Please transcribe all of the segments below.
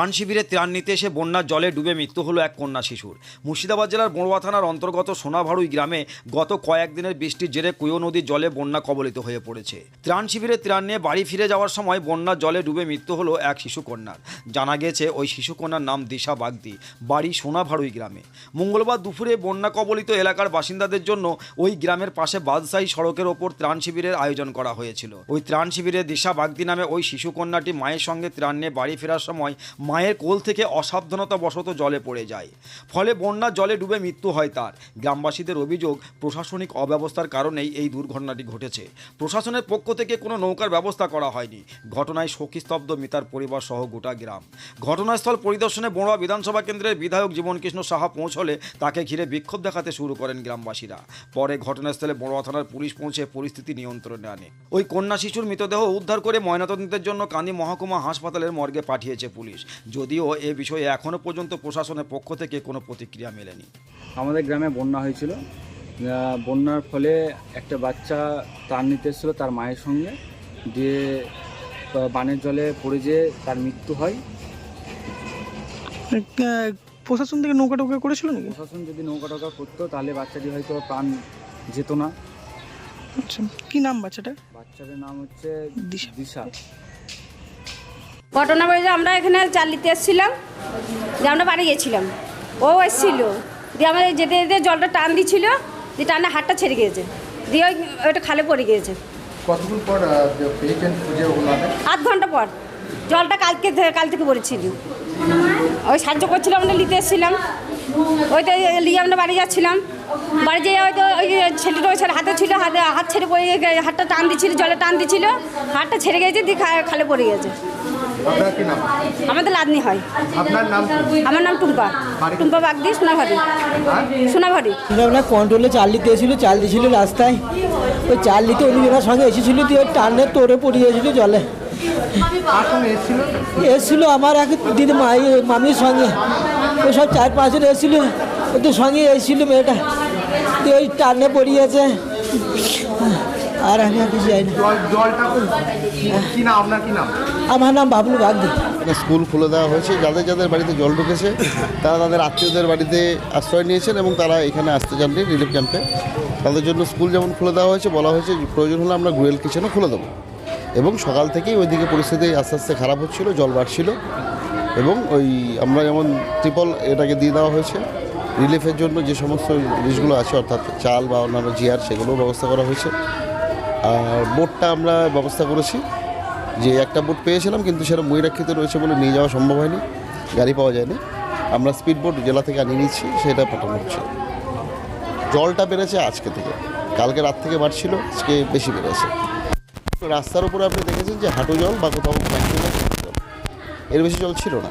ত্রাণ শিবিরে ত্রাণ নিতে এসে বন্যার জলে ডুবে মৃত্যু হলো এক কন্যা শিশুর। মুর্শিদাবাদ জেলার বড়ুয়া থানার অন্তর্গত সোনাভাড়ুই গ্রামে গত কয়েকদিনের বৃষ্টির জেরে কুয়ো নদীর জলে বন্যা কবলিত হয়ে পড়েছে। ত্রাণ শিবিরে ত্রাণ নিয়ে বাড়ি ফিরে যাওয়ার সময় বন্যার জলে ডুবে মৃত্যু হলো এক শিশু কন্যার। জানা গেছে ওই শিশু কন্যার নাম দিশা বাগদি, বাড়ি সোনাভাড়ুই গ্রামে। মঙ্গলবার দুপুরে বন্যা কবলিত এলাকার বাসিন্দাদের জন্য ওই গ্রামের পাশে বাদশাহী সড়কের ওপর ত্রাণ শিবিরের আয়োজন করা হয়েছিল। ওই ত্রাণ শিবিরে দিশা বাগদি নামে ওই শিশু কন্যাটি মায়ের সঙ্গে ত্রাণ নিয়ে বাড়ি ফেরার সময় মায়ের কোল থেকে অসাবধানতা বশত জলে পড়ে যায়। ফলে বন্যার জলে ডুবে মৃত্যু হয় তার। গ্রামবাসীদের অভিযোগ, প্রশাসনিক অব্যবস্থার কারণেই এই দুর্ঘটনাটি ঘটেছে। প্রশাসনের পক্ষ থেকে কোনো নৌকার ব্যবস্থা করা হয়নি। ঘটনায় শোকস্তব্ধ মিতার পরিবার সহ গোটা গ্রাম। ঘটনাস্থল পরিদর্শনে বড়ুয়া বিধানসভা কেন্দ্রের বিধায়ক জীবনকৃষ্ণ সাহা পৌঁছলে তাকে ঘিরে বিক্ষোভ দেখাতে শুরু করেন গ্রামবাসীরা। পরে ঘটনাস্থলে বড়ুয়া থানার পুলিশ পৌঁছে পরিস্থিতি নিয়ন্ত্রণে আনে। ওই কন্যা শিশুর মৃতদেহ উদ্ধার করে ময়নাতদন্তের জন্য কান্দি মহকুমা হাসপাতালের মর্গে পাঠিয়েছে পুলিশ। যদিও এ বিষয়ে এখনও পর্যন্ত প্রশাসনের পক্ষ থেকে কোনো প্রতিক্রিয়া মেলেনি। আমাদের গ্রামে বন্যা হয়েছিল। বন্যার ফলে একটা বাচ্চা তার নিতে এসেছিল তার মায়ের সঙ্গে। দিয়ে বানের জলে পড়ে যেয়ে তার মৃত্যু হয়। প্রশাসন থেকে নৌকা টোকা করেছিল নাকি? প্রশাসন যদি নৌকা টৌকা করতো তাহলে বাচ্চাটি হয়তো প্রাণ যেত না। আচ্ছা কি নাম বাচ্চাটা বাচ্চাটার নাম হচ্ছে দিশা। দিশা। ঘটনা বলে যে আমরা এখানে চাল নিতে এসেছিলাম যে আমরা বাড়ি গেছিলাম। ও এসেছিল দিয়ে আমাদের যেতে যেতে জলটা টান দিছিল দিয়ে টানে হাতটা ছেড়ে গিয়েছে দিয়ে ওই ওইটা খালে পড়ে গিয়েছে। কতক্ষণ পর পেয়েছেন খুঁজে আধ ঘণ্টা পর। জলটা কালকে কাল থেকে পড়েছিল। ওই সাহায্য করছিলাম আমরা নিতে এসেছিলাম। ওইটা নিয়ে আমরা বাড়ি যাচ্ছিলাম। বাড়ি যেয়ে হয়তো ওই ছেলেটা ওই ছেলে হাতে ছিল হাতে হাত ছেড়ে পড়ে গিয়ে হাতটা টান দিচ্ছিল জলে টান দিচ্ছিল হাতটা ছেড়ে গিয়েছে দিয়ে খালে পড়ে গেছে আপনার কি নাম? আমাদের লাদনি হয়। আপনার নাম কি? আমার নাম টুম্পা। টুম্পা বাগদি সোনাভারি। সোনাভারি। আমরা কন্ট্রোলে চাল দিতে এসেছিল চাল দিয়েছিল রাস্তায়। ওই চাল নিতে অন্যজনের সঙ্গে এসেছিল দিয়ে টানে তোরে পড়ে গিয়েছিল জলে। এসেছিল আমার এক দিদি মাই মামির সঙ্গে। ওই সব চার পাঁচজন এসেছিল ওদের সঙ্গে এসেছিল মেয়েটা। দিয়ে ওই টানে পড়িয়েছে। আর আমি আর কিছু যাই না। জল জলটা কোন- কি নাম আপনার কি নাম? আমার নাম বাবলু বাগদি এখানে স্কুল খুলে দেওয়া হয়েছে। যাদের যাদের বাড়িতে জল ঢুকেছে তারা তাদের আত্মীয়দের বাড়িতে আশ্রয় নিয়েছেন এবং তারা এখানে আসতে চাননি রিলিফ ক্যাম্পে তাদের জন্য স্কুল যেমন খুলে দেওয়া হয়েছে বলা হয়েছে প্রয়োজন হলে আমরা গ্রুয়েল কিচেনও খুলে দেবো। এবং সকাল থেকেই ওইদিকে পরিস্থিতি আস্তে আস্তে খারাপ হচ্ছিল জল বাড়ছিল। এবং ওই আমরা যেমন ট্রিপল এটাকে দিয়ে দেওয়া হয়েছে রিলিফের জন্য যে সমস্ত জিনিসগুলো আছে অর্থাৎ চাল বা অন্যান্য জিয়ার সেগুলোও ব্যবস্থা করা হয়েছে। আর বোটটা আমরা ব্যবস্থা করেছি যে একটা বোট পেয়েছিলাম, কিন্তু সেটা ময়ূরাক্ষিত রয়েছে বলে নিয়ে যাওয়া সম্ভব হয়নি, গাড়ি পাওয়া যায়নি। আমরা স্পিড বোট জেলা থেকে আনিয়ে নিচ্ছি, সেটা পাঠানো হচ্ছে। জলটা বেড়েছে আজকে থেকে। কালকে রাত থেকে বাড়ছিল, আজকে বেশি বেড়েছে। রাস্তার উপরে আপনি দেখেছেন যে হাঁটু জল বা কোথাও এর বেশি জল ছিল না।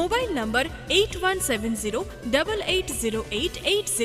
Mobile number eight one seven zero double eight zero eight eight zero.